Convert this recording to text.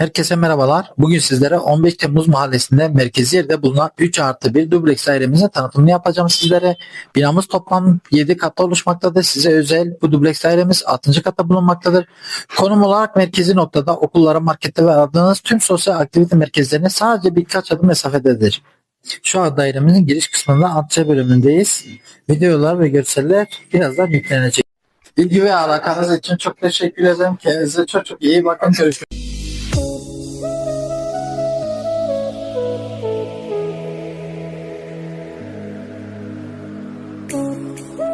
Herkese merhabalar. Bugün sizlere 15 Temmuz mahallesinde merkezi yerde bulunan 3 artı 1 dubleks dairemizin tanıtımını yapacağım sizlere. Binamız toplam 7 katta oluşmaktadır. Size özel bu dubleks dairemiz 6. katta bulunmaktadır. Konum olarak merkezi noktada okullara, markette ve aradığınız tüm sosyal aktivite merkezlerine sadece birkaç adım mesafededir. Şu an dairemizin giriş kısmında antçe bölümündeyiz. Videolar ve görseller birazdan yüklenecek. İlgi ve alakanız için çok teşekkür ederim. Kendinize çok çok iyi bakın. Görüşmek Bye.